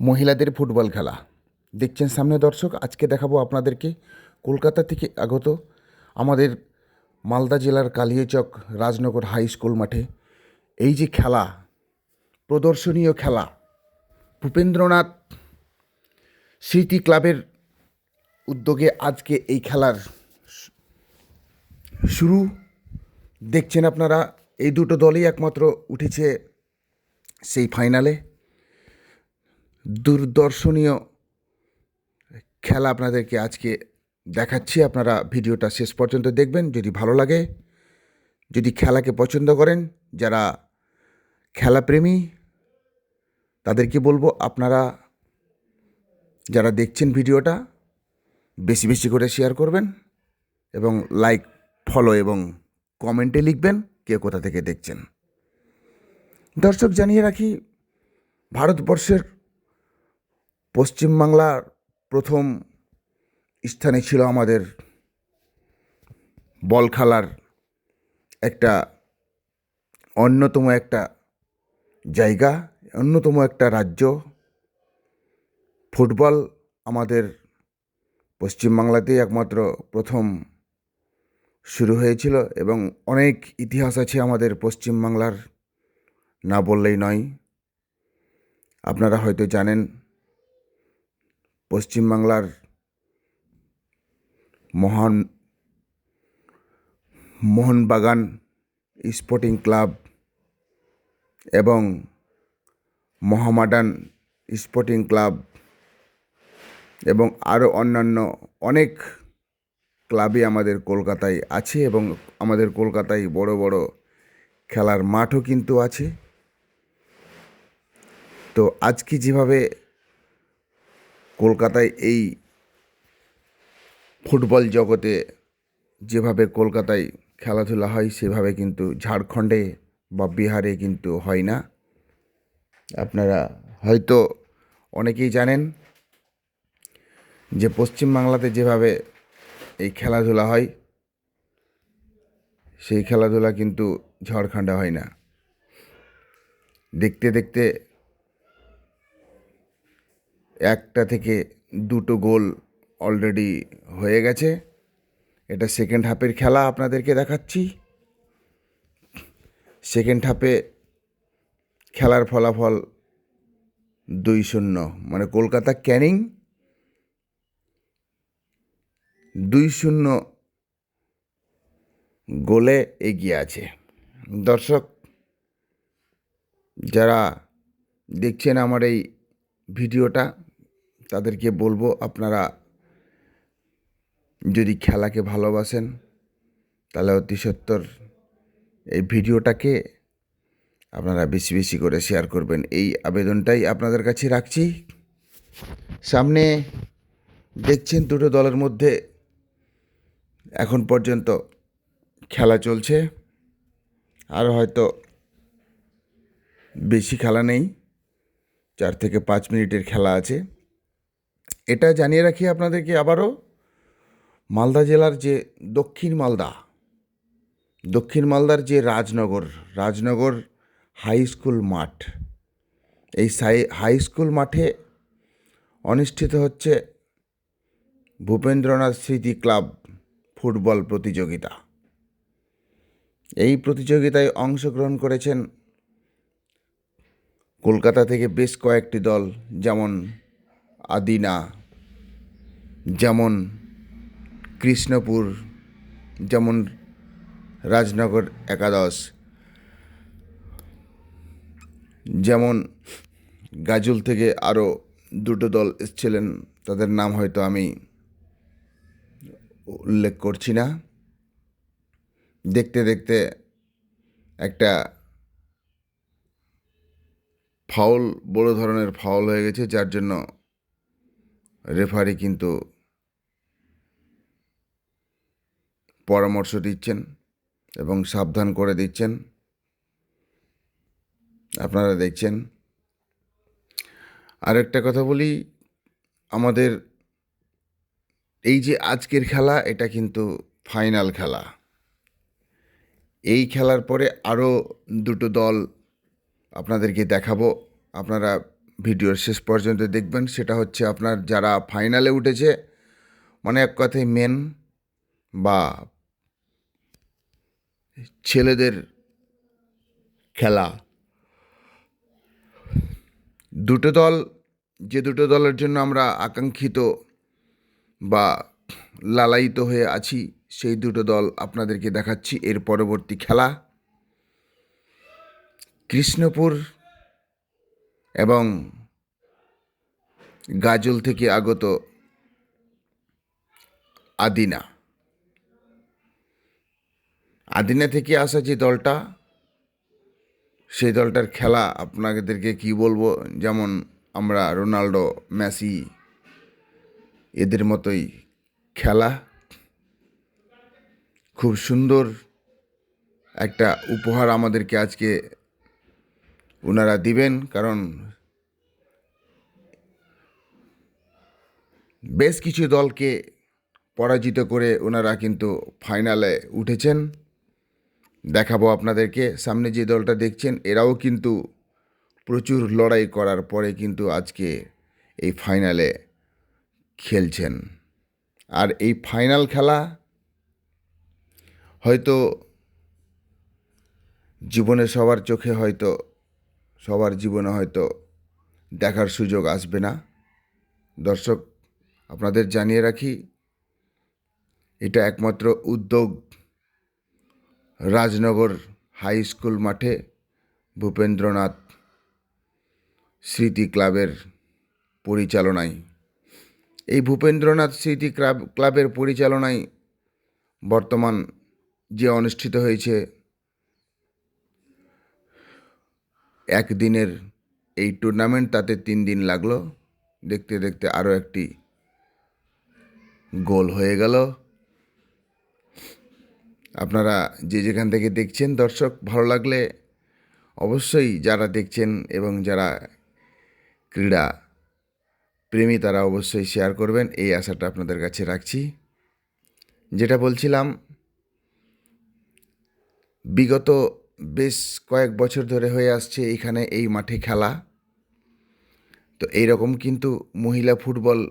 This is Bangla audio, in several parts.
মহিলাদের ফুটবল খেলা। দেখছেন সামনে দর্শক, আজকে দেখাবো আপনাদেরকে কলকাতা থেকে আগত আমাদের মালদা জেলার কালিয়াচক রাজনগর হাই স্কুল মাঠে এই যে খেলা, প্রদর্শনীয় খেলা, ভূপেন্দ্রনাথ স্মৃতি ক্লাবের উদ্যোগে আজকে এই খেলার শুরু। দেখছেন আপনারা, এই দুটো দলই একমাত্র উঠেছে সেই ফাইনালে। দূরদর্শনীয় খেলা আপনাদেরকে আজকে দেখাচ্ছি। আপনারা ভিডিওটা শেষ পর্যন্ত দেখবেন। যদি ভালো লাগে, যদি খেলাকে পছন্দ করেন, যারা খেলাপ্রেমী, তাদেরকে বলব আপনারা যারা দেখছেন ভিডিওটা, বেশি বেশি করে শেয়ার করবেন এবং লাইক ফলো এবং কমেন্টে লিখবেন কে কোথা থেকে দেখছেন। দর্শক, জানিয়ে রাখি, ভারতবর্ষের পশ্চিমবাংলার প্রথম স্থানে ছিল আমাদের বল খেলার একটা অন্যতম একটা জায়গা, অন্যতম একটা রাজ্য। ফুটবল আমাদের পশ্চিমবাংলাতেই একমাত্র প্রথম শুরু হয়েছিল এবং অনেক ইতিহাস আছে আমাদের পশ্চিমবাংলার, না বললেই নয়। আপনারা হয়তো জানেন পশ্চিমবাংলার মহান মোহনবাগান স্পোর্টিং ক্লাব এবং মহামাডান স্পোর্টিং ক্লাব এবং আরও অন্যান্য অনেক ক্লাবই আমাদের কলকাতায় আছে এবং আমাদের কলকাতায় বড় বড় খেলার মাঠও কিন্তু আছে। তো আজকে যেভাবে কলকাতায় এই ফুটবল জগতে যেভাবে কলকাতায় খেলাধুলা হয়, সেভাবে কিন্তু ঝাড়খণ্ডে বা বিহারে কিন্তু হয় না। আপনারা হয়তো অনেকেই জানেন যে পশ্চিমবাংলাতে যেভাবে এই খেলাধুলা হয়, সেই খেলাধুলা কিন্তু ঝাড়খণ্ডে হয় না। দেখতে দেখতে একটা থেকে দুটো গোল অলরেডি হয়ে গেছে। এটা সেকেন্ড হাফের খেলা আপনাদেরকে দেখাচ্ছি। সেকেন্ড হাফে খেলার ফলাফল দুই শূন্য মানে কলকাতা ক্যানিং দুই শূন্য গোলে এগিয়ে আছে। দর্শক, যারা দেখছেন আমার এই ভিডিওটা তাদেরকে বলব, আপনারা যদি খেলাকে ভালোবাসেন, তাহলে অতি সত্তর এই ভিডিওটাকে আপনারা বেশি বেশি করে শেয়ার করবেন। এই আবেদনটাই আপনাদের কাছে রাখছি। সামনে দেখছেন দুটো দলের মধ্যে এখন পর্যন্ত খেলা চলছে। আর হয়তো বেশি খেলা নেই। চার থেকে পাঁচ মিনিটের খেলা আছে। এটা জানিয়ে রাখি আপনাদেরকে আবারও, মালদা জেলার যে দক্ষিণ মালদা, দক্ষিণ মালদার যে রাজনগর রাজনগর হাই স্কুল মাঠ, এই সাই, হাই স্কুল মাঠে অনুষ্ঠিত হচ্ছে ভূপেন্দ্রনাথ স্মৃতি ক্লাব ফুটবল প্রতিযোগিতা। এই প্রতিযোগিতায় অংশগ্রহণ করেছেন কলকাতা থেকে বেশ কয়েকটি দল, যেমন আদিনা, যেমন কৃষ্ণপুর, যেমন রাজনগর একাদশ, যেমন গাজল থেকে আরও দুটো দল এসেছিলেন, তাদের নাম হয়তো আমি উল্লেখ করছি না। দেখতে দেখতে একটা ফাউল বড় ধরনের ফাউল হয়ে গেছে, যার জন্য রেফারি কিন্তু পরামর্শ দিচ্ছেন এবং সাবধান করে দিচ্ছেন। আপনারা দেখছেন। আরেকটা কথা বলি, আমাদের এই যে আজকের খেলা, এটা কিন্তু ফাইনাল খেলা। এই খেলার পরে আরও দুটো দল আপনাদেরকে দেখাবো। আপনারা ভিডিওর শেষ পর্যন্ত দেখবেন। সেটা হচ্ছে আপনার যারা ফাইনালে উঠেছে মানে এক কথায় মেন বা ছেলেদের খেলা। দুটো দল, যে দুটো দলের জন্য আমরা আকাঙ্ক্ষিত বা লালায়িত হয়ে আছি, সেই দুটো দল আপনাদেরকে দেখাচ্ছি। এর পরবর্তী খেলা, কৃষ্ণপুর এবং গাজল থেকে আগত আদিনা। আদিনা থেকে আসা যে দলটা, সেই দলটার খেলা আপনাদেরকে কি বলব? যেমন আমরা রোনাল্ডো মেসি, এদের মতোই খেলা। খুব সুন্দর একটা উপহার আমাদেরকে আজকে ওনারা দিবেন, কারণ বেশ কিছু দলকে পরাজিত করে ওনারা কিন্তু ফাইনালে উঠেছেন। দেখাবো আপনাদেরকে, সামনে যে দলটা দেখছেন, এরাও কিন্তু প্রচুর লড়াই করার পরে কিন্তু আজকে এই ফাইনালে খেলছেন। আর এই ফাইনাল খেলা হয়তো জীবনে সবার চোখে হয়তো সবার জীবনে হয়তো দেখার সুযোগ আসবে না। দর্শক, আপনাদের জানিয়ে রাখি, এটা একমাত্র উদ্যোগ রাজনগর হাই স্কুল মাঠে ভূপেন্দ্রনাথ স্মৃতি ক্লাবের পরিচালনায়। এই ভূপেন্দ্রনাথ স্মৃতি ক্লাব, ক্লাবের পরিচালনায় বর্তমান যে অনুষ্ঠিত হয়েছে একদিনের এই টুর্নামেন্ট তাতে তিন দিন লাগল। দেখতে দেখতে আরও একটি গোল হয়ে গেল। আপনারা যে যেখান থেকে দেখছেন দর্শক, ভালো লাগলে অবশ্যই যারা দেখছেন এবং যারা ক্রীড়া প্রেমী, তারা অবশ্যই শেয়ার করবেন। এই আশাটা আপনাদের কাছে রাখছি। যেটা বলছিলাম, বিগত বেশ কয়েক বছর ধরে হয়ে আসছে এখানে এই মাঠে খেলা। তো এই রকম কিন্তু মহিলা ফুটবল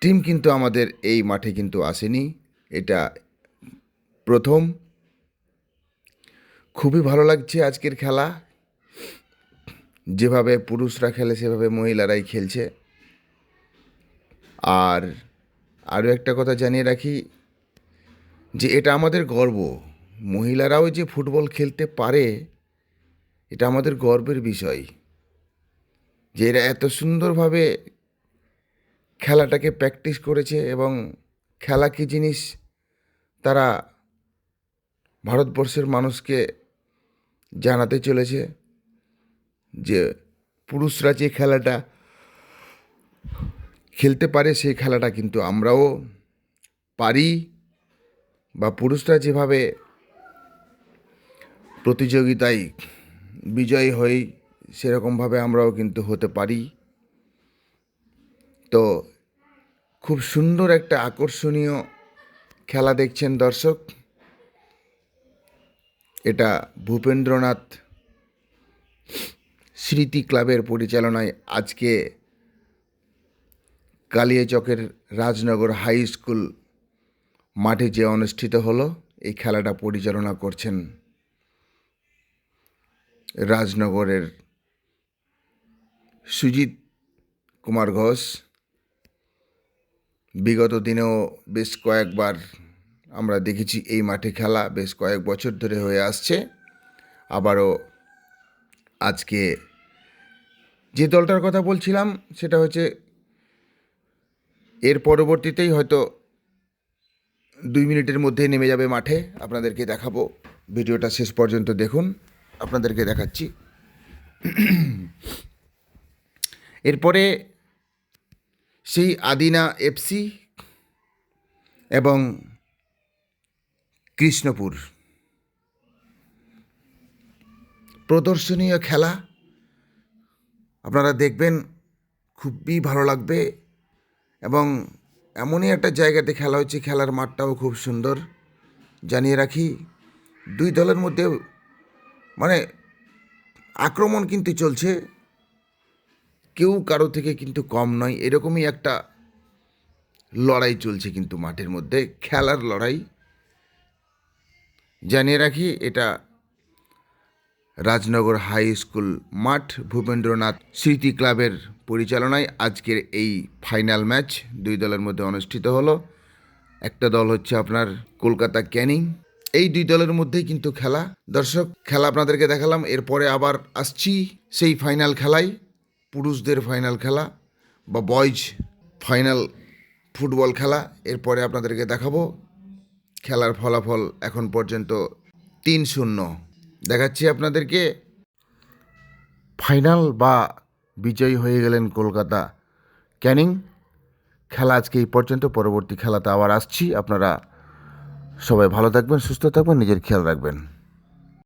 টিম কিন্তু আমাদের এই মাঠে কিন্তু আসেনি। এটা প্রথম। খুবই ভালো লাগছে আজকের খেলা। যেভাবে পুরুষরা খেলে, সেভাবে মহিলারাই খেলছে। আর আরও একটা কথা জানিয়ে রাখি যে, এটা আমাদের গর্ব। মহিলারাও যে ফুটবল খেলতে পারে, এটা আমাদের গর্বের বিষয়। যে এরা এত সুন্দরভাবে খেলাটাকে প্র্যাকটিস করেছে এবং খেলা কী জিনিস তারা ভারতবর্ষের মানুষকে জানাতে চলেছে, যে পুরুষরা যে খেলাটা খেলতে পারে সেই খেলাটা কিন্তু আমরাও পারি বা পুরুষরা যেভাবে প্রতিযোগিতায় বিজয়ী হই, সেরকমভাবে আমরাও কিন্তু হতে পারি। তো খুব সুন্দর একটা আকর্ষণীয় খেলা দেখছেন দর্শক। এটা ভূপেন্দ্রনাথ স্মৃতি ক্লাবের পরিচালনায় আজকে কালিয়াচকের রাজনগর হাই স্কুল মাঠে যে অনুষ্ঠিত হলো, এই খেলাটা পরিচালনা করছেন রাজনগরের সুজিত কুমার ঘোষ। বিগত দিনেও বেশ কয়েকবার আমরা দেখেছি এই মাঠে খেলা, বেশ কয়েক বছর ধরে হয়ে আসছে। আবারও আজকে যে দলটার কথা বলছিলাম, সেটা হচ্ছে এর পরবর্তীতেই হয়তো দুই মিনিটের মধ্যে নেমে যাবে মাঠে। আপনাদেরকে দেখাবো। ভিডিওটা শেষ পর্যন্ত দেখুন। আপনাদেরকে দেখাচ্ছি। এরপরে সেই আদিনা এফসি এবং কৃষ্ণপুর। প্রদর্শনীয় খেলা। আপনারা দেখবেন, খুবই ভালো লাগবে এবং এমনই একটা জায়গাতে খেলা হচ্ছে, খেলার মাঠটাও খুব সুন্দর। জানিয়ে রাখি, দুই দলের মধ্যে মানে আক্রমণ কিন্তু চলছে। কেউ কারও থেকে কিন্তু কম নয়। এরকমই একটা লড়াই চলছে কিন্তু মাঠের মধ্যে, খেলার লড়াই। জানিয়ে রাখি, এটা রাজনগর হাই স্কুল মাঠ, ভূপেন্দ্রনাথ স্মৃতি ক্লাবের পরিচালনায় আজকের এই ফাইনাল ম্যাচ দুই দলের মধ্যে অনুষ্ঠিত হলো। একটা দল হচ্ছে আপনার কলকাতা ক্যানিং এই দুই দলের মধ্যেই কিন্তু খেলা। দর্শক, খেলা আপনাদেরকে দেখালাম, এরপরে আবার আসছি সেই ফাইনাল খেলায় পুরুষদের ফাইনাল খেলা বা বয়েজ ফাইনাল ফুটবল খেলা। এরপরে আপনাদেরকে দেখাবো, খেলার ফলাফল এখন পর্যন্ত তিন শূন্য। দেখাচ্ছি আপনাদেরকে ফাইনাল বা বিজয়ী হয়ে গেলেন কলকাতা ক্যানিং। খেলা আজকে এই পর্যন্ত, পরবর্তী খেলাতে আবার আসছি, আপনারা সবাই ভালো থাকবেন সুস্থ থাকবেন নিজের খেয়াল রাখবেন।